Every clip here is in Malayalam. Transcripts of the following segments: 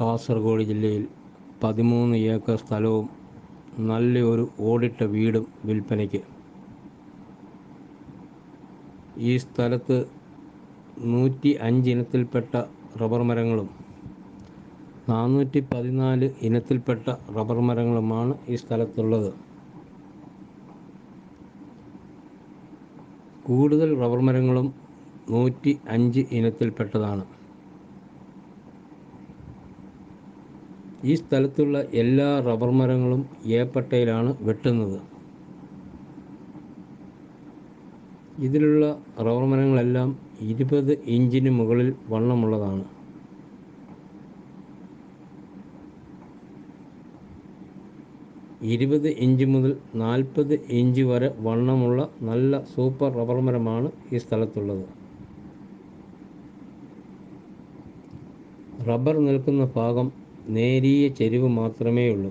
കാസർഗോഡ് ജില്ലയിൽ പതിമൂന്ന് ഏക്കർ സ്ഥലവും നല്ലൊരു ഓടിട്ട വീടും വിൽപ്പനയ്ക്ക്. ഈ സ്ഥലത്ത് നൂറ്റി അഞ്ച് ഇനത്തിൽപ്പെട്ട റബ്ബർ മരങ്ങളും നാനൂറ്റി പതിനാല് ഇനത്തിൽപ്പെട്ട റബ്ബർ മരങ്ങളുമാണ് ഈ സ്ഥലത്തുള്ളത്. കൂടുതൽ റബ്ബർ മരങ്ങളും നൂറ്റി അഞ്ച് ഇനത്തിൽപ്പെട്ടതാണ്. ഈ സ്ഥലത്തുള്ള എല്ലാ റബ്ബർ മരങ്ങളും ഏപ്പട്ടയിലാണ് വെട്ടുന്നത്. ഇതിലുള്ള റബ്ബർ മരങ്ങളെല്ലാം ഇരുപത് ഇഞ്ചിന് മുകളിൽ വണ്ണമുള്ളതാണ്. ഇരുപത് ഇഞ്ച് മുതൽ നാൽപ്പത് ഇഞ്ച് വരെ വണ്ണമുള്ള നല്ല സൂപ്പർ റബ്ബർ മരമാണ് ഈ സ്ഥലത്തുള്ളത്. റബ്ബർ നിൽക്കുന്ന ഭാഗം നേരിയ ചെരിവ് മാത്രമേ ഉള്ളൂ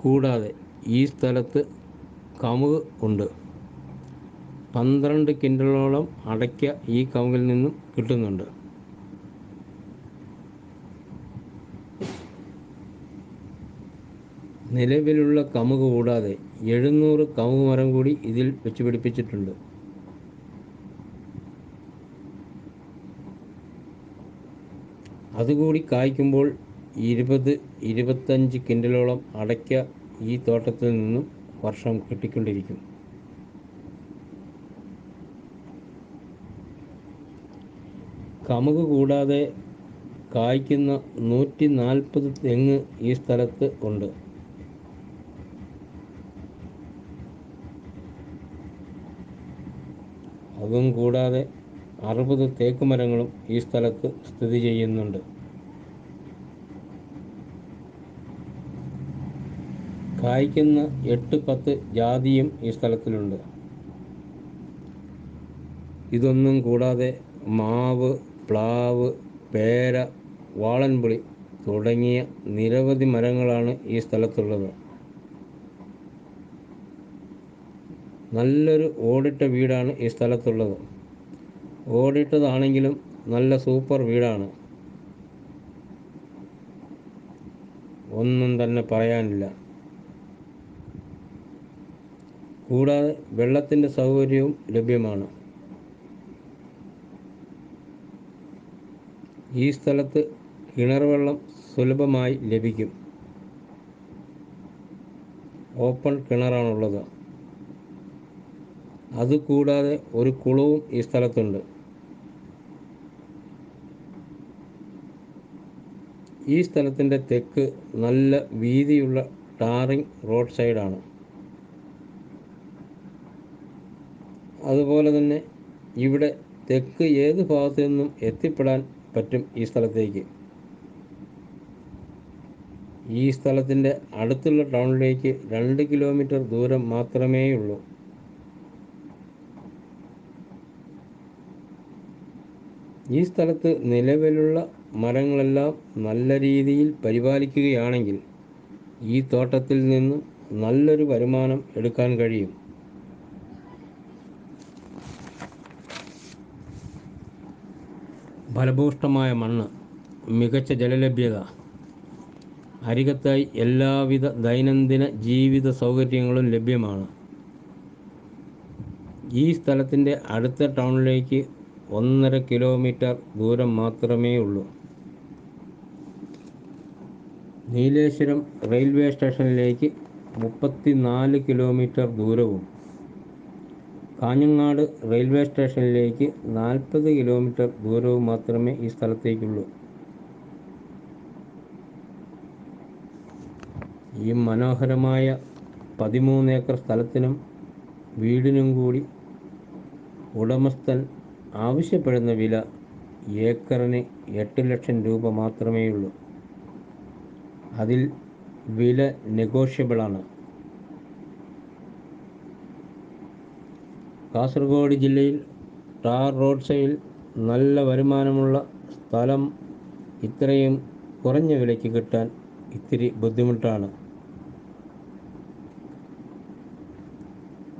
കൂടാതെ ഈ സ്ഥലത്ത് കമുക് ഉണ്ട്. പന്ത്രണ്ട് കിൻഡലോളം അടയ്ക്ക ഈ കമുകിൽ നിന്നും കിട്ടുന്നുണ്ട്. നിലവിലുള്ള കമുക് കൂടാതെ എഴുന്നൂറ് കമുക് മരം കൂടി ഇതിൽ വെച്ച് പിടിപ്പിച്ചിട്ടുണ്ട്. അതുകൂടി കായ്ക്കുമ്പോൾ ഇരുപത് ഇരുപത്തഞ്ച് കിൻഡലോളം അടയ്ക്ക ഈ തോട്ടത്തിൽ നിന്നും വർഷം കിട്ടിക്കൊണ്ടിരിക്കും. കമുക് കൂടാതെ കായ്ക്കുന്ന നൂറ്റി നാൽപ്പത് തെങ്ങ് ഈ സ്ഥലത്ത് ഉണ്ട്. അതും കൂടാതെ അറുപത് തേക്ക് മരങ്ങളും ഈ സ്ഥലത്ത് സ്ഥിതി ചെയ്യുന്നുണ്ട്. കായ്ക്കുന്ന എട്ട് പത്ത് ജാതിയും ഈ സ്ഥലത്തിലുണ്ട്. ഇതൊന്നും കൂടാതെ മാവ് പ്ലാവ് പേര വാളൻപുളി തുടങ്ങിയ നിരവധി മരങ്ങളാണ് ഈ സ്ഥലത്തുള്ളത്. നല്ലൊരു ഓടിട്ട വീടാണ് ഈ സ്ഥലത്തുള്ളത്. ഓടിട്ടതാണെങ്കിലും നല്ല സൂപ്പർ വീടാണ്. ഒന്നും തന്നെ പറയാനില്ല. കൂടാതെ വെള്ളത്തിന്റെ സൗകര്യവും ലഭ്യമാണ്. ഈ സ്ഥലത്ത് കിണർ വെള്ളം സുലഭമായി ലഭിക്കും. ഓപ്പൺ കിണറാണുള്ളത്. അതുകൂടാതെ ഒരു കുളവും ഈ സ്ഥലത്തുണ്ട്. ഈ സ്ഥലത്തിന്റെ തെക്ക് നല്ല വീതിയുള്ള ടാറിങ് റോഡ് സൈഡാണ്. അതുപോലെ തന്നെ ഇവിടെ തെക്ക് ഏത് ഭാഗത്തു നിന്നും എത്തിപ്പെടാൻ പറ്റും ഈ സ്ഥലത്തേക്ക്? ഈ സ്ഥലത്തിന്റെ അടുത്തുള്ള ടൗണിലേക്ക് രണ്ട് കിലോമീറ്റർ ദൂരം മാത്രമേ ഉള്ളൂ ഈ സ്ഥലത്ത് നിലവിലുള്ള മരങ്ങളെല്ലാം നല്ല രീതിയിൽ പരിപാലിക്കുകയാണെങ്കിൽ ഈ തോട്ടത്തിൽ നിന്നും നല്ലൊരു വരുമാനം എടുക്കാൻ കഴിയും. ഫലഭൂഷ്ടമായ മണ്ണ് മികച്ച ജലലഭ്യത അരികത്തായി എല്ലാവിധ ദൈനംദിന ജീവിത സൗകര്യങ്ങളും ലഭ്യമാണ്. ഈ സ്ഥലത്തിന്റെ അടുത്ത ടൗണിലേക്ക് ഒന്നര കിലോമീറ്റർ ദൂരം മാത്രമേ ഉള്ളൂ നീലേശ്വരം റെയിൽവേ സ്റ്റേഷനിലേക്ക് മുപ്പത്തി നാല് കിലോമീറ്റർ ദൂരവും കാഞ്ഞങ്ങാട് റെയിൽവേ സ്റ്റേഷനിലേക്ക് നാൽപ്പത് കിലോമീറ്റർ ദൂരവും മാത്രമേ ഈ സ്ഥലത്തേക്കുള്ളൂ. ഈ മനോഹരമായ പതിമൂന്ന് ഏക്കർ സ്ഥലത്തിനും വീടിനും കൂടി ഉടമസ്ഥൻ ആവശ്യപ്പെടുന്ന വില ഏക്കറിന് എട്ട് ലക്ഷം രൂപ മാത്രമേ ഉള്ളൂ അതിൽ വില നെഗോഷ്യബിൾ ആണ്. കാസർഗോഡ് ജില്ലയിൽ ടാർ റോഡ് സൈഡിൽ നല്ല വരുമാനമുള്ള സ്ഥലം ഇത്രയും കുറഞ്ഞ വിലയ്ക്ക് കിട്ടാൻ ഇത്തിരി ബുദ്ധിമുട്ടാണ്.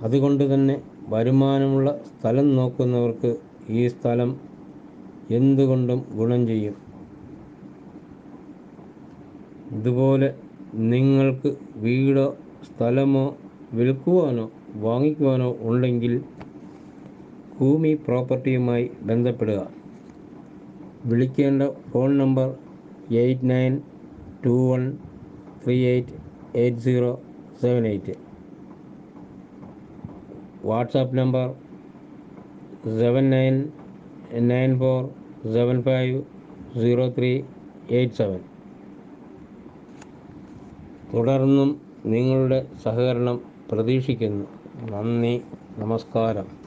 അതുകൊണ്ട് തന്നെ വരുമാനമുള്ള സ്ഥലം നോക്കുന്നവർക്ക് ഈ സ്ഥലം എന്തുകൊണ്ടും ഗുണം ചെയ്യും. ഇതുപോലെ നിങ്ങൾക്ക് വീടോ സ്ഥലമോ വിൽക്കുവാനോ വാങ്ങിക്കുവാനോ ഉണ്ടെങ്കിൽ ഭൂമി പ്രോപ്പർട്ടിയുമായി ബന്ധപ്പെടുക. വിളിക്കേണ്ട phone number eight nine two one three eight eight zero seven eight. WhatsApp number seven nine nine four seven five zero three eight seven. തുടർന്നും നിങ്ങളുടെ സഹകരണം പ്രതീക്ഷിക്കുന്നു. നന്ദി നമസ്കാരം.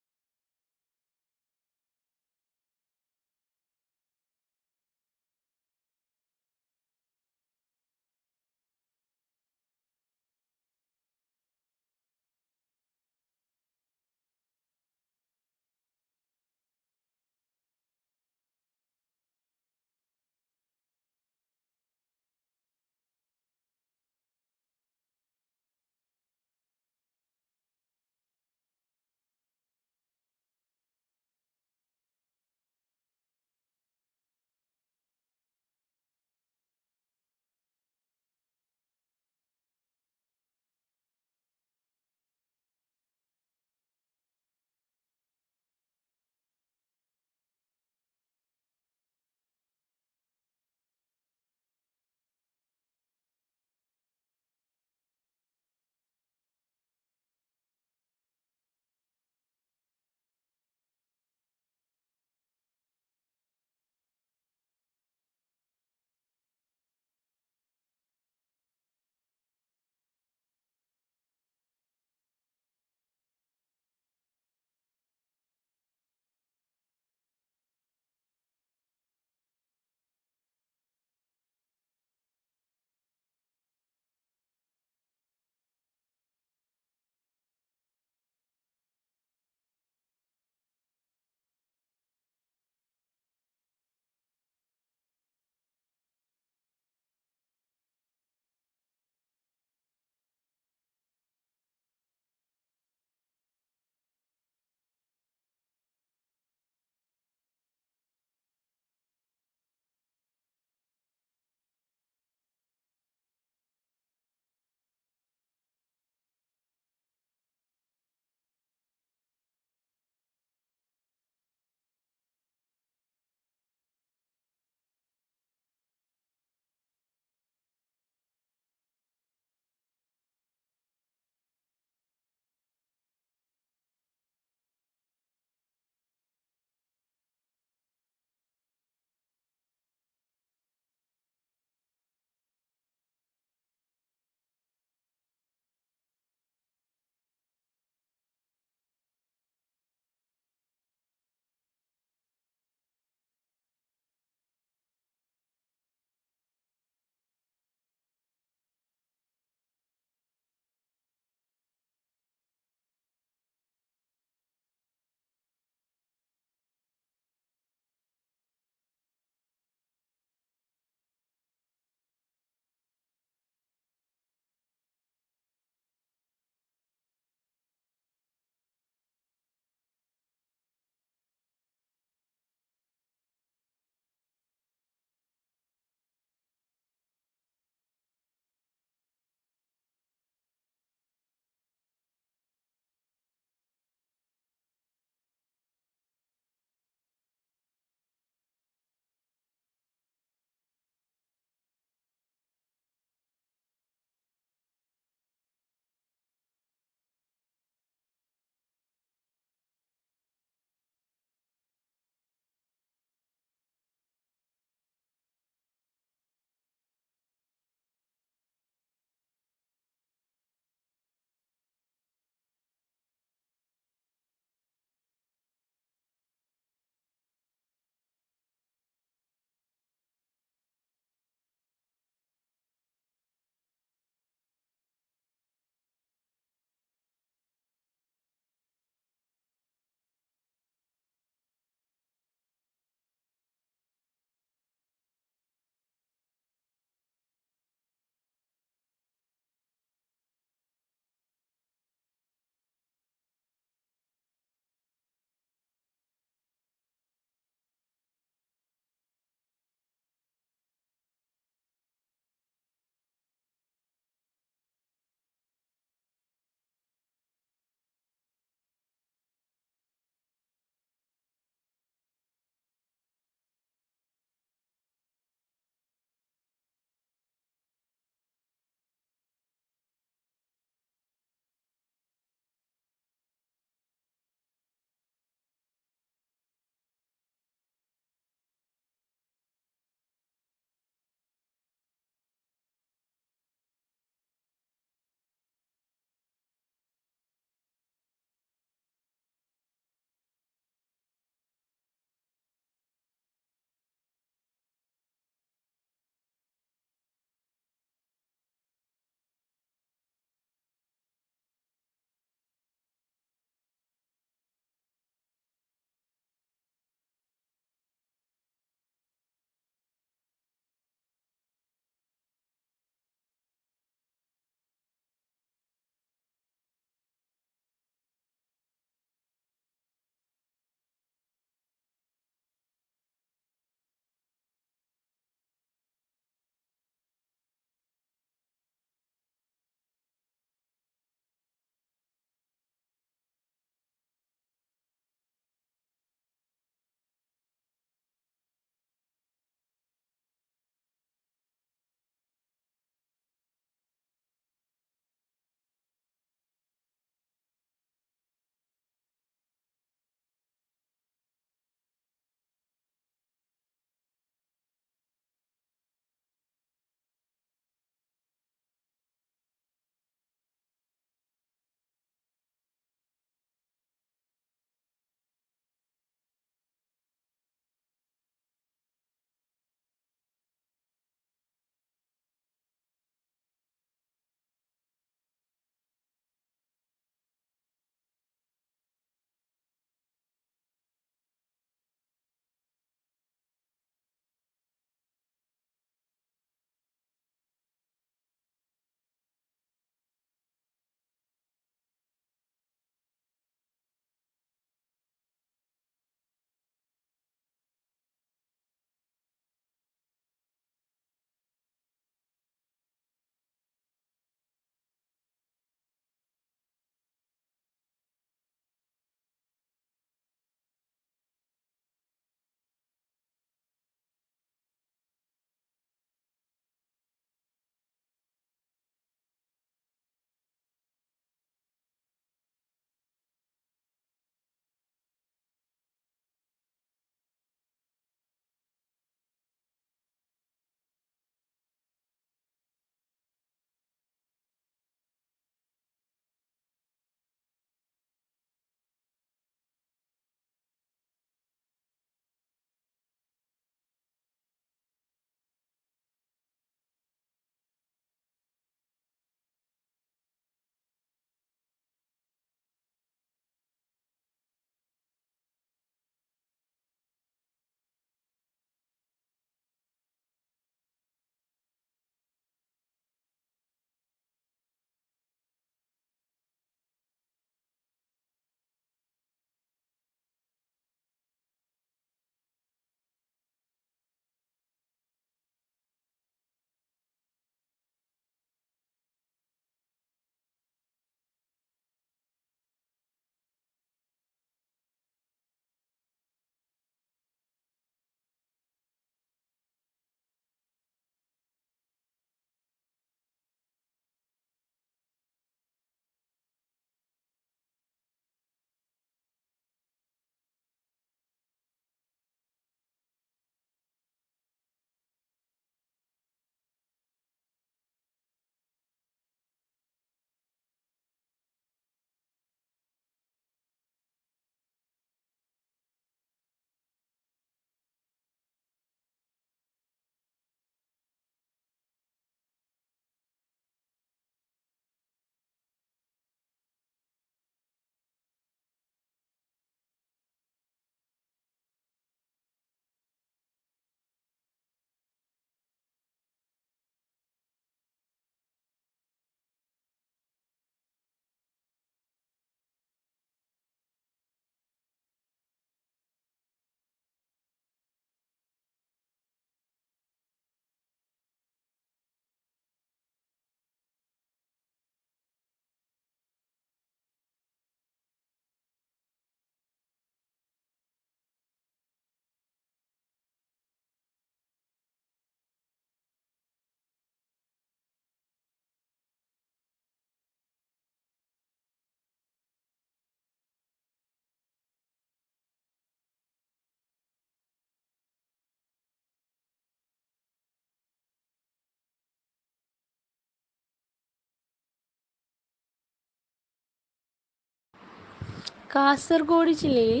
കാസർഗോഡ് ജില്ലയിൽ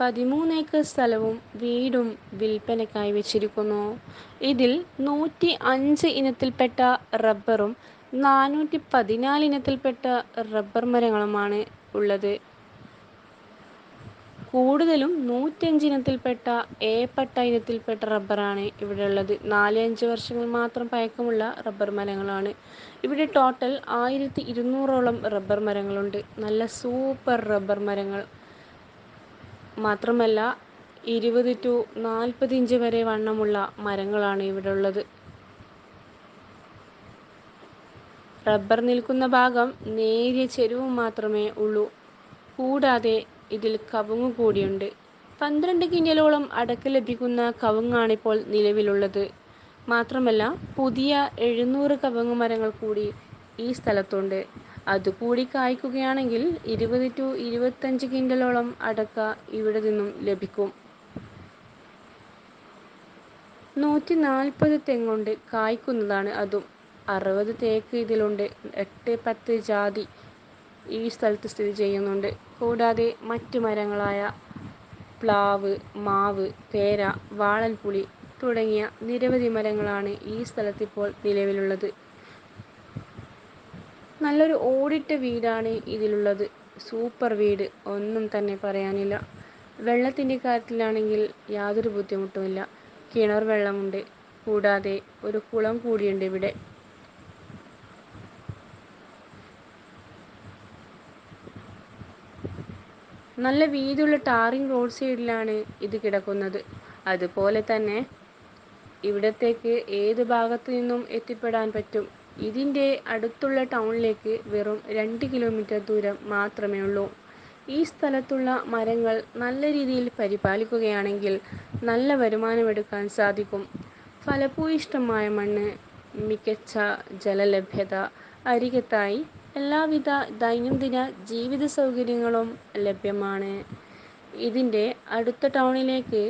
പതിമൂന്ന് ഏക്കർ സ്ഥലവും വീടും വിൽപ്പനയ്ക്കായി വെച്ചിരിക്കുന്നു. ഇതിൽ നൂറ്റി അഞ്ച് ഇനത്തിൽപ്പെട്ട റബ്ബറും നാനൂറ്റി പതിനാല് ഇനത്തിൽപ്പെട്ട റബ്ബർ മരങ്ങളുമാണ് ഉള്ളത്. കൂടുതലും നൂറ്റഞ്ച് ഇനത്തിൽപ്പെട്ട എ പട്ട ഇനത്തിൽപ്പെട്ട റബ്ബറാണ് ഇവിടെയുള്ളത്. നാല് അഞ്ച് വർഷങ്ങൾ മാത്രം പഴക്കമുള്ള റബ്ബർ മരങ്ങളാണ്. ഇവിടെ ടോട്ടൽ ആയിരത്തി ഇരുന്നൂറോളം റബ്ബർ മരങ്ങളുണ്ട്. നല്ല സൂപ്പർ റബ്ബർ മരങ്ങൾ. മാത്രമല്ല ഇരുപത് ടു നാൽപ്പത് ഇഞ്ച് വരെ വണ്ണമുള്ള മരങ്ങളാണ് ഇവിടെ ഉള്ളത്. റബ്ബർ നിൽക്കുന്ന ഭാഗം നേരിയ ചെരുവ് മാത്രമേ ഉള്ളൂ. കൂടാതെ ഇതിൽ കവുങ്ങ് കൂടിയുണ്ട്. പന്ത്രണ്ട് കിഞ്ഞലോളം അടക്ക ലഭിക്കുന്ന കവുങ്ങാണിപ്പോൾ നിലവിലുള്ളത്. മാത്രമല്ല പുതിയ എഴുന്നൂറ് കവുങ്ങ് മരങ്ങൾ കൂടി ഈ സ്ഥലത്തുണ്ട്. അതുകൂടി കായ്ക്കുകയാണെങ്കിൽ ഇരുപത് ടു ഇരുപത്തഞ്ച് കിൻഡലോളം അടക്ക ഇവിടെ നിന്നും ലഭിക്കും. നൂറ്റി നാൽപ്പത് തെങ്ങുണ്ട്. കായ്ക്കുന്നതാണ് അതും. അറുപത് തേക്ക് ഇതിലുണ്ട്. എട്ട് പത്ത് ജാതി ഈ സ്ഥലത്ത് സ്ഥിതി ചെയ്യുന്നുണ്ട്. കൂടാതെ മറ്റു മരങ്ങളായ പ്ലാവ്, മാവ്, പേര, വാളൻപുളി തുടങ്ങിയ നിരവധി മരങ്ങളാണ് ഈ സ്ഥലത്തിപ്പോൾ നിലവിലുള്ളത്. നല്ലൊരു ഓടിട്ട വീടാണ് ഇതിലുള്ളത്. സൂപ്പർ വീട്. ഒന്നും തന്നെ പറയാനില്ല. വെള്ളത്തിന്റെ കാര്യത്തിലാണെങ്കിൽ യാതൊരു ബുദ്ധിമുട്ടുമില്ല. കിണർ വെള്ളമുണ്ട്. കൂടാതെ ഒരു കുളം കൂടിയുണ്ട് നല്ല വീതിയുള്ള ടാറിങ് റോഡ് സൈഡിലാണ് ഇത് കിടക്കുന്നത്. അതുപോലെ തന്നെ ഇവിടത്തേക്ക് ഏത് ഭാഗത്തു നിന്നും എത്തിപ്പെടാൻ പറ്റും. ഇതിന്റെ അടുത്തുള്ള ടൗണിലേക്ക് വെറും രണ്ട് കിലോമീറ്റർ ദൂരം മാത്രമേ ഉള്ളൂ ഈ സ്ഥലത്തുള്ള മരങ്ങൾ നല്ല രീതിയിൽ പരിപാലിക്കുകയാണെങ്കിൽ നല്ല വരുമാനമെടുക്കാൻ സാധിക്കും. ഫലഭൂയിഷ്ടമായ മണ്ണ്, മികച്ച ജലലഭ്യത, അരികത്തായി എല്ലാവിധ ദൈനംദിന ജീവിത സൗകര്യങ്ങളും ലഭ്യമാണ്. ഇതിന്റെ അടുത്ത ടൗണിലേക്ക്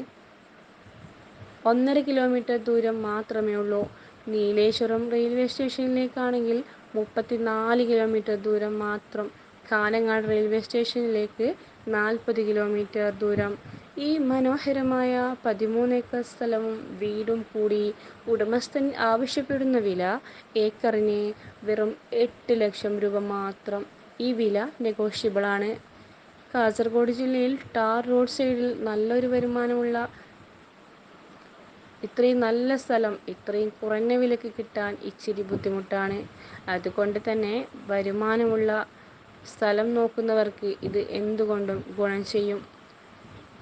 ഒന്നര കിലോമീറ്റർ ദൂരം മാത്രമേ ഉള്ളൂ നീലേശ്വരം റെയിൽവേ സ്റ്റേഷനിലേക്കാണെങ്കിൽ മുപ്പത്തിനാല് കിലോമീറ്റർ ദൂരം മാത്രം. കാനങ്ങാട് റെയിൽവേ സ്റ്റേഷനിലേക്ക് നാൽപ്പത് കിലോമീറ്റർ ദൂരം. ഈ മനോഹരമായ പതിമൂന്ന് ഏക്കർ സ്ഥലവും വീടും കൂടി ഉടമസ്ഥൻ ആവശ്യപ്പെടുന്ന വില ഏക്കറിന് വെറും എട്ട് ലക്ഷം രൂപ മാത്രം. ഈ വില നെഗോഷ്യബിൾ ആണ്. കാസർഗോഡ് ജില്ലയിൽ ടാർ റോഡ് സൈഡിൽ നല്ലൊരു വരുമാനമുള്ള ഇത്രയും നല്ല സ്ഥലം ഇത്രയും കുറഞ്ഞ വിലക്ക് കിട്ടാൻ ഇച്ചിരി ബുദ്ധിമുട്ടാണ്. അതുകൊണ്ട് തന്നെ വരുമാനമുള്ള സ്ഥലം നോക്കുന്നവർക്ക് ഇത് എന്തുകൊണ്ടും ഗുണം ചെയ്യും.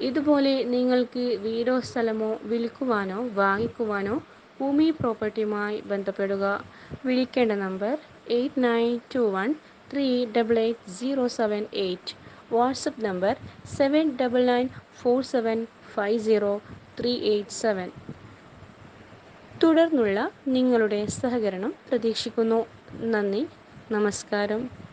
ഇതുപോലെ നിങ്ങൾക്ക് വീടോ സ്ഥലമോ വിൽക്കുവാനോ വാങ്ങിക്കുവാനോ ഭൂമി പ്രോപ്പർട്ടിയുമായി ബന്ധപ്പെടുക. വിളിക്കേണ്ട number eight nine two one three double eight zero seven eight. WhatsApp number seven double nine four seven five zero three eight seven. തുടർന്നുള്ള നിങ്ങളുടെ സഹകരണം പ്രതീക്ഷിക്കുന്നു. നന്ദി, നമസ്കാരം.